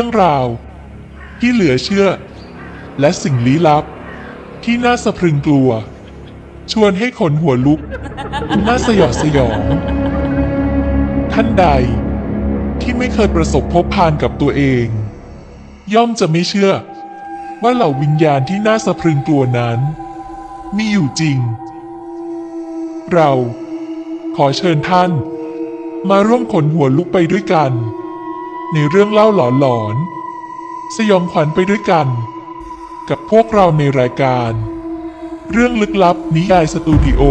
รื่องราว ที่เหลือเชื่อ และสิ่งลี้ลับ ที่น่าสะพรึงกลัว ชวนให้ขนหัวลุก น่าสยดสยอง ท่านใดที่ไม่เคยประสบพบพานกับตัวเอง ย่อมจะไม่เชื่อ ว่าเหล่าวิญญาณที่น่าสะพรึงกลัวนั้น มีอยู่จริง เราขอเชิญท่าน มาร่วมขนหัวลุกไปด้วยกัน ในเรื่องเล่าหลอนๆสยองขวัญไปด้วยกัน กับพวกเราในรายการ เรื่องลึกลับนิยายสตูดิโอ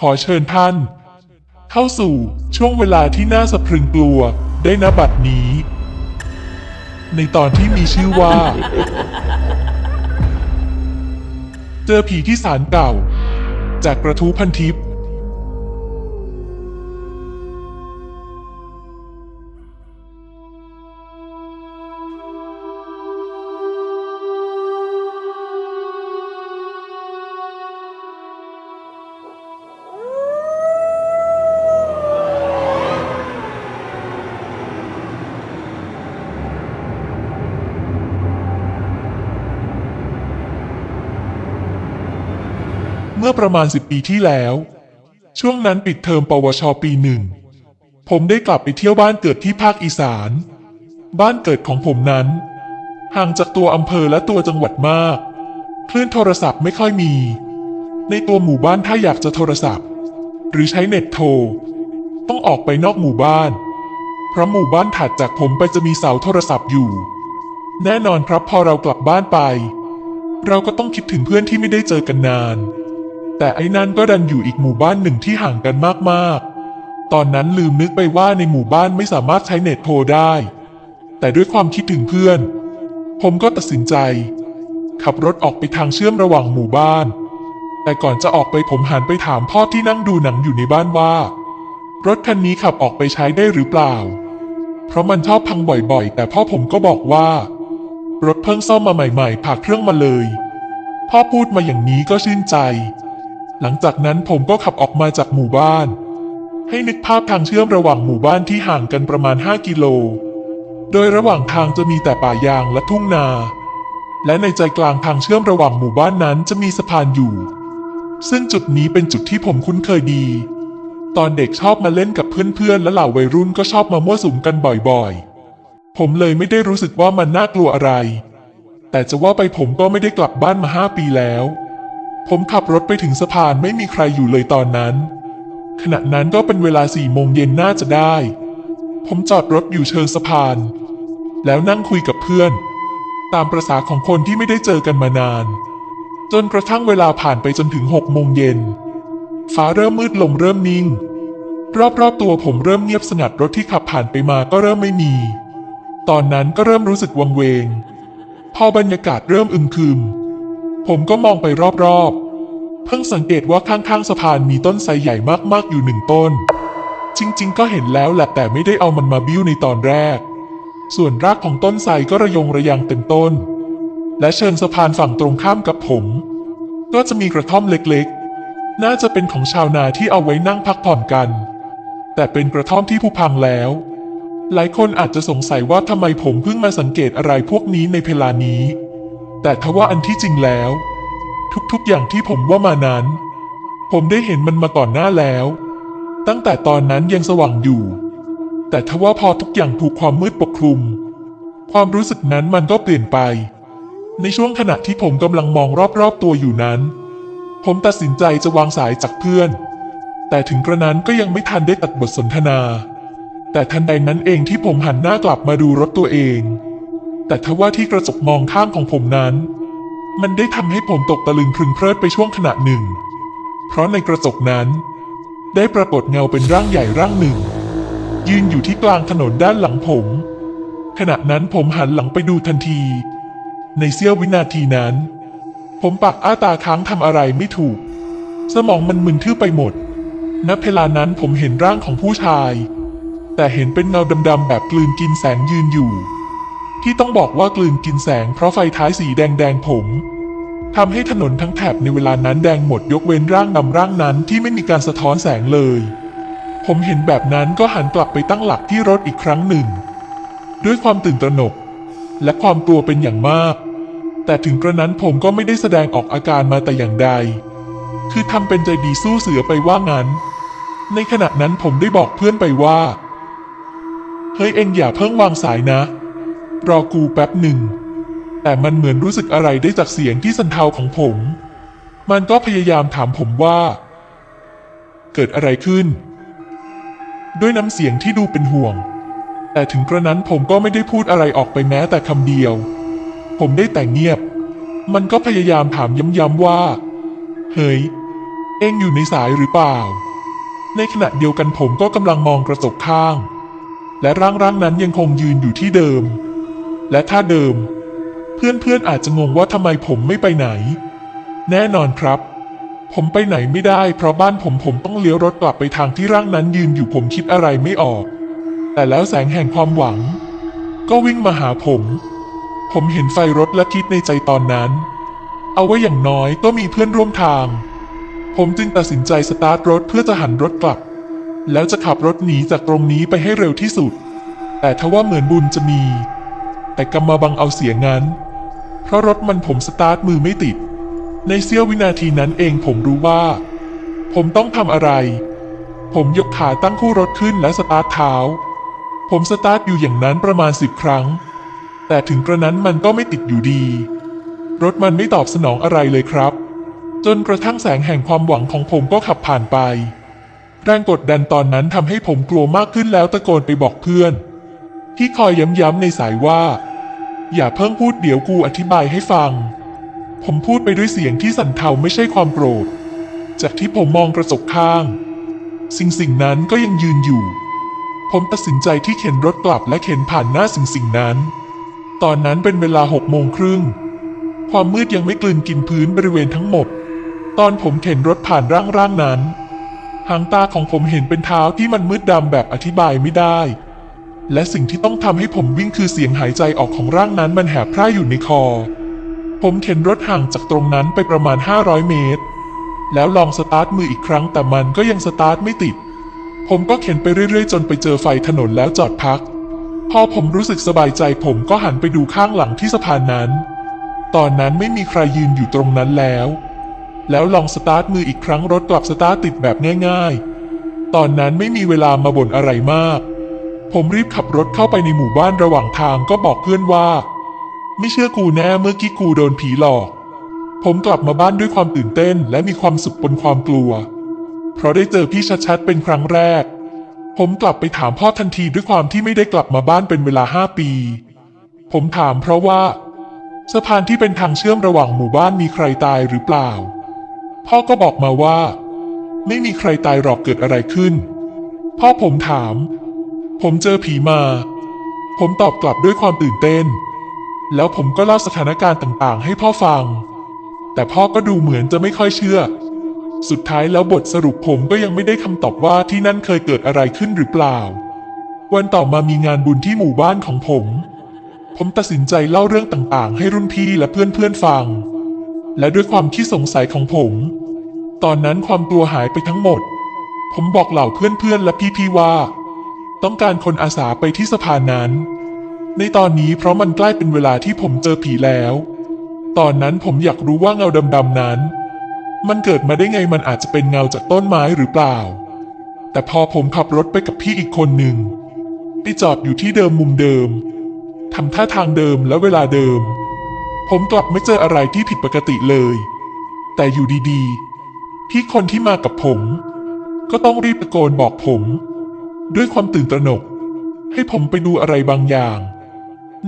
ขอเชิญท่าน เข้าสู่ช่วงเวลาที่น่าสะพรึงกลัวได้นบัดนี้ ในตอนที่มีชื่อว่า เจอผีที่ศาลเก่า จากกระทู้พันทิพย์ เมื่อประมาณสิบปีที่แล้ว ช่วงนั้นปิดเทอมปวชปีหนึ่ง ผมได้กลับไปเที่ยวบ้านเกิดที่ภาคอีสาน บ้านเกิดของผมนั้น ห่างจากตัวอำเภอและตัวจังหวัดมาก คลื่นโทรศัพท์ไม่ค่อยมี ในตัวหมู่บ้านถ้าอยากจะโทรศัพท์ หรือใช้เน็ตโทร ต้องออกไปนอกหมู่บ้าน เพราะหมู่บ้านถัดจากผมไปจะมีเสาโทรศัพท์อยู่ แน่นอนครับพอเรากลับบ้านไป เราก็ต้องคิดถึงเพื่อนที่ไม่ได้เจอกันนาน แต่ไอ้นั่นก็ดันอยู่อีกหมู่บ้านหนึ่งที่ห่างกันมากๆ ตอนนั้นลืมนึกไปว่าในหมู่บ้านไม่สามารถใช้เน็ตโทรได้ แต่ด้วยความคิดถึงเพื่อน ผมก็ตัดสินใจ ขับรถออกไปทางเชื่อมระหว่างหมู่บ้าน แต่ก่อนจะออกไปผมหันไปถามพ่อที่นั่งดูหนังอยู่ในบ้านว่า รถคันนี้ขับออกไปใช้ได้หรือเปล่า เพราะมันชอบพังบ่อยๆ แต่พ่อผมก็บอกว่า รถเพิ่งซ่อมมาใหม่ ๆ ผ่าเครื่องมาเลย พ่อพูดมาอย่างนี้ก็ชื่นใจ หลังจากนั้นผมก็ขับออกมาจากหมู่บ้าน ให้นึกภาพทางเชื่อมระหว่างหมู่บ้านที่ห่างกันประมาณ 5 กิโล โดยระหว่างทางจะมีแต่ป่ายางและทุ่งนา และในใจกลางทางเชื่อมระหว่างหมู่บ้านนั้นจะมีสะพานอยู่ ซึ่งจุดนี้เป็นจุดที่ผมคุ้นเคยดี ตอนเด็กชอบมาเล่นกับเพื่อนๆและเหล่าวัยรุ่นก็ชอบมามั่วสุมกันบ่อยๆ ผมเลยไม่ได้รู้สึกว่ามันน่ากลัวอะไร แต่จะว่าไปผมก็ไม่ได้กลับบ้านมาห้าปีแล้ว ผมขับรถไปถึงสะพานไม่มีใครอยู่เลยตอนนั้น ขณะนั้นก็เป็นเวลาสี่โมงเย็นน่าจะได้ ผมจอดรถอยู่เชิงสะพาน แล้วนั่งคุยกับเพื่อน ตามประษาของคนที่ไม่ได้เจอกันมานาน จนกระทั่งเวลาผ่านไปจนถึงหกโมงเย็น ฟ้าเริ่มมืดลงเริ่มนิ่ง รอบๆตัวผมเริ่มเงียบสงัดรถที่ขับผ่านไปมาก็เริ่มไม่มี ตอนนั้นก็เริ่มรู้สึกวังเวง พอบรรยากาศเริ่มอึมครึม ผมก็มองไปรอบๆ เพิ่งสังเกตว่าข้างๆสะพานมีต้นไทรใหญ่มากๆอยู่หนึ่งต้น จริงๆ ก็เห็นแล้วแหละแต่ไม่ได้เอามันมาบิ้วในตอนแรก ส่วนรากของต้นไทรก็ระยงระยางเต็มต้น และเชิงสะพานฝั่งตรงข้ามกับผม ก็จะมีกระท่อมเล็กๆ น่าจะเป็นของชาวนาที่เอาไว้นั่งพักผ่อนกัน แต่เป็นกระท่อมที่ผุพังแล้ว หลายคนอาจจะสงสัยว่าทำไมผมเพิ่งมาสังเกตอะไรพวกนี้ในเวลานี้ แต่ทว่าอันที่จริงแล้ว ทุกๆอย่างที่ผมว่ามานั้น ผมได้เห็นมันมาก่อนหน้าแล้ว ตั้งแต่ตอนนั้นยังสว่างอยู่ แต่ทว่าพอทุกอย่างถูกความมืดปกคลุม ความรู้สึกนั้นมันก็เปลี่ยนไป ในช่วงขณะที่ผมกำลังมองรอบๆตัวอยู่นั้น ผมตัดสินใจจะวางสายจากเพื่อน แต่ถึงกระนั้นก็ยังไม่ทันได้ตัดบทสนทนา แต่ทันใดนั้นเองที่ผมหันหน้ากลับมาดูรถตัวเอง แต่ทว่าที่กระจกมองข้างของผมนั้น มันได้ทำให้ผมตกตะลึงพรึงเพลิดไปช่วงขณะหนึ่ง เพราะในกระจกนั้น ได้ปรากฏเงาเป็นร่างใหญ่ร่างหนึ่ง ยืนอยู่ที่กลางถนนด้านหลังผม ขณะนั้นผมหันหลังไปดูทันที ในเสี้ยววินาทีนั้น ผมปักอ้าตาค้างทำอะไรไม่ถูก สมองมันมึนทื่อไปหมดณเวลานั้นผมเห็นร่างของผู้ชาย แต่เห็นเป็นเงาดำๆแบบกลืนกินแสงยืนอยู่ ที่ต้องบอกว่ากลืนกินแสงเพราะไฟท้ายสีแดงแดงๆผมทำให้ถนนทั้งแถบในเวลานั้นแดงหมดยกเว้นร่างดำร่างนั้นที่ไม่มีการสะท้อนแสงเลย ผมเห็นแบบนั้นก็หันกลับไปตั้งหลักที่รถอีกครั้งหนึ่ง ด้วยความตื่นตระหนก และความกลัวเป็นอย่างมาก แต่ถึงกระนั้นผมก็ไม่ได้แสดงออกอาการมาแต่อย่างใด คือทำเป็นใจดีสู้เสือไปว่างั้น ในขณะนั้นผมได้บอกเพื่อนไปว่า เฮ้ยเอ็งอย่าเพิ่งวางสายนะ รอกูแป๊บหนึ่ง แต่มันเหมือนรู้สึกอะไรได้จากเสียงที่สันเทาของผม มันก็พยายามถามผมว่า เกิดอะไรขึ้น ด้วยน้ำเสียงที่ดูเป็นห่วง แต่ถึงกระนั้นผมก็ไม่ได้พูดอะไรออกไปแม้แต่คำเดียว ผมได้แต่เงียบ มันก็พยายามถามย้ำๆว่า เฮ้ย เอ็งอยู่ในสายหรือเปล่า ในขณะเดียวกันผมก็กำลังมองกระจกข้างและร่างร่างๆนั้นยังคงยืนอยู่ที่เดิม และถ้าเดิม เพื่อนๆอาจจะงงว่าทำไมผมไม่ไปไหน แน่นอนครับ ผมไปไหนไม่ได้ เพราะบ้านผมผมต้องเลี้ยวรถกลับไปทางที่ร่างนั้นยืนอยู่ผมคิดอะไรไม่ออก แต่แล้วแสงแห่งความหวัง ก็วิ่งมาหาผม ผมเห็นไฟรถและคิดในใจตอนนั้น เอาไว้อย่างน้อยก็มีเพื่อนร่วมทาง ผมจึงตัดสินใจสตาร์ทรถเพื่อจะหันรถกลับ แล้วจะขับรถหนีจากตรงนี้ไปให้เร็วที่สุด แต่ทว่าเหมือนบุญจะมี แต่กำมาบังเอาเสียงนั้น เพราะรถมันผมสตาร์ทมือไม่ติด ในเสี้ยววินาทีนั้นเองผมรู้ว่า ผมต้องทำอะไร ผมยกขาตั้งคู่รถขึ้นและสตาร์ทเท้า ผมสตาร์ทอยู่อย่างนั้นประมาณสิบครั้ง แต่ถึงกระนั้นมันก็ไม่ติดอยู่ดี รถมันไม่ตอบสนองอะไรเลยครับ จนกระทั่งแสงแห่งความหวังของผมก็ขับผ่านไปแรงกดดันตอนนั้นทำให้ผมกลัวมากขึ้นแล้วตะโกนไปบอกเพื่อน ที่คอยย้ำๆในสายว่า อย่าเพิ่งพูดเดี๋ยวกูอธิบายให้ฟัง ผมพูดไปด้วยเสียงที่สั่นเทาไม่ใช่ความโกรธ จากที่ผมมองกระจกข้าง สิ่งสิ่งนั้นก็ยังยืนอยู่ ผมตัดสินใจที่เข็นรถกลับและเข็นผ่านหน้าสิ่งสิ่งนั้น ตอนนั้นเป็นเวลาหกโมงครึ่ง ความมืดยังไม่กลืนกินพื้นบริเวณทั้งหมด ตอนผมเข็นรถผ่านร่างร่างนั้น หางตาของผมเห็นเป็นเท้าที่มันมืดดำแบบอธิบายไม่ได้ และสิ่งที่ต้องทำให้ผมวิ่งคือเสียงหายใจออกของร่างนั้นมันแหบพร่าอยู่ในคอ ผมเข็นรถห่างจากตรงนั้นไปประมาณ 500 เมตร แล้วลองสตาร์ทมืออีกครั้งแต่มันก็ยังสตาร์ทไม่ติด ผมก็เข็นไปเรื่อยๆ จนไปเจอไฟถนนแล้วจอดพัก พอผมรู้สึกสบายใจผมก็หันไปดูข้างหลังที่สะพานนั้น ตอนนั้นไม่มีใครยืนอยู่ตรงนั้นแล้ว แล้วลองสตาร์ทมืออีกครั้งรถกลับสตาร์ทติดแบบง่าย ๆ ตอนนั้นไม่มีเวลามาบ่นอะไรมาก ผมรีบขับรถเข้าไปในหมู่บ้านระหว่างทางก็บอกเพื่อนว่า ไม่เชื่อกูแน่เมื่อกี้กูโดนผีหลอก ผมกลับมาบ้านด้วยความตื่นเต้นและมีความสุขบนความกลัว เพราะได้เจอพี่ชัดๆเป็นครั้งแรก ผมกลับไปถามพ่อทันทีด้วยความที่ไม่ได้กลับมาบ้านเป็นเวลาห้าปี ผมถามเพราะว่า สะพานที่เป็นทางเชื่อมระหว่างหมู่บ้านมีใครตายหรือเปล่า พ่อก็บอกมาว่า ไม่มีใครตายหรอกเกิดอะไรขึ้น พ่อผมถาม ผมเจอผีมา ผมตอบกลับด้วยความตื่นเต้น แล้วผมก็เล่าสถานการณ์ต่างๆ ให้พ่อฟัง แต่พ่อก็ดูเหมือนจะไม่ค่อยเชื่อ สุดท้ายแล้วบทสรุปผมก็ยังไม่ได้คำตอบว่าที่นั่นเคยเกิดอะไรขึ้นหรือเปล่า วันต่อมามีงานบุญที่หมู่บ้านของผม ผมตัดสินใจเล่าเรื่องต่างๆ ให้รุ่นพี่และเพื่อนๆฟัง และด้วยความที่สงสัยของผม ตอนนั้นความกลัวหายไปทั้งหมด ผมบอกเหล่าเพื่อนๆและพี่ๆว่า ต้องการคนอาสาไปที่สะพานนั้น ในตอนนี้เพราะมันใกล้เป็นเวลาที่ผมเจอผีแล้ว ตอนนั้นผมอยากรู้ว่าเงาดำๆนั้น มันเกิดมาได้ไงมันอาจจะเป็นเงาจากต้นไม้หรือเปล่า แต่พอผมขับรถไปกับพี่อีกคนหนึ่งไปจอดอยู่ที่เดิมมุมเดิมทำท่าทางเดิมและเวลาเดิม ผมกลับไม่เจออะไรที่ผิดปกติเลย แต่อยู่ดีๆ พี่คนที่มากับผม ก็ต้องรีบตะโกนบอกผม ด้วยความตื่นตระหนก ให้ผมไปดูอะไรบางอย่าง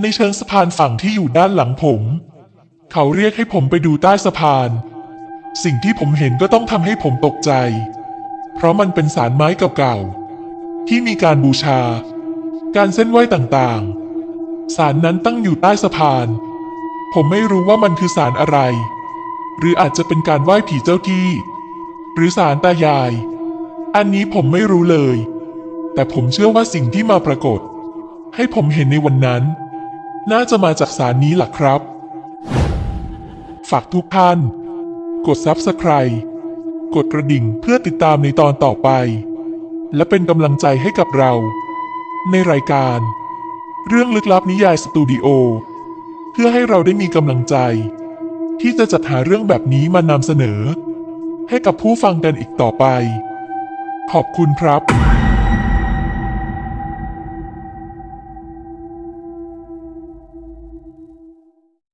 ในเชิงสะพานฝั่งที่อยู่ด้านหลังผม เขาเรียกให้ผมไปดูใต้สะพาน สิ่งที่ผมเห็นก็ต้องทำให้ผมตกใจ เพราะมันเป็นสารไม้เก่าๆที่มีการบูชา การเส้นไหว้ต่างๆ สารนั้นตั้งอยู่ใต้สะพาน ผมไม่รู้ว่ามันคือสารอะไร หรืออาจจะเป็นการไหว้ผีเจ้าที่ หรือสารตายาย อันนี้ผมไม่รู้เลย แต่ผมเชื่อว่าสิ่งที่มาปรากฏ ให้ผมเห็นในวันนั้น น่าจะมาจากสารนี้หล่ะครับ ฝากทุกท่าน กด Subscribe กดกระดิ่งเพื่อติดตามในตอนต่อไป และเป็นกำลังใจให้กับเรา ในรายการ เรื่องลึกลับนิยายสตูดิโอเพื่อให้เราได้มีกำลังใจ ที่จะจัดหาเรื่องแบบนี้มานำเสนอ ให้กับผู้ฟังกันอีกต่อไป ขอบคุณครับ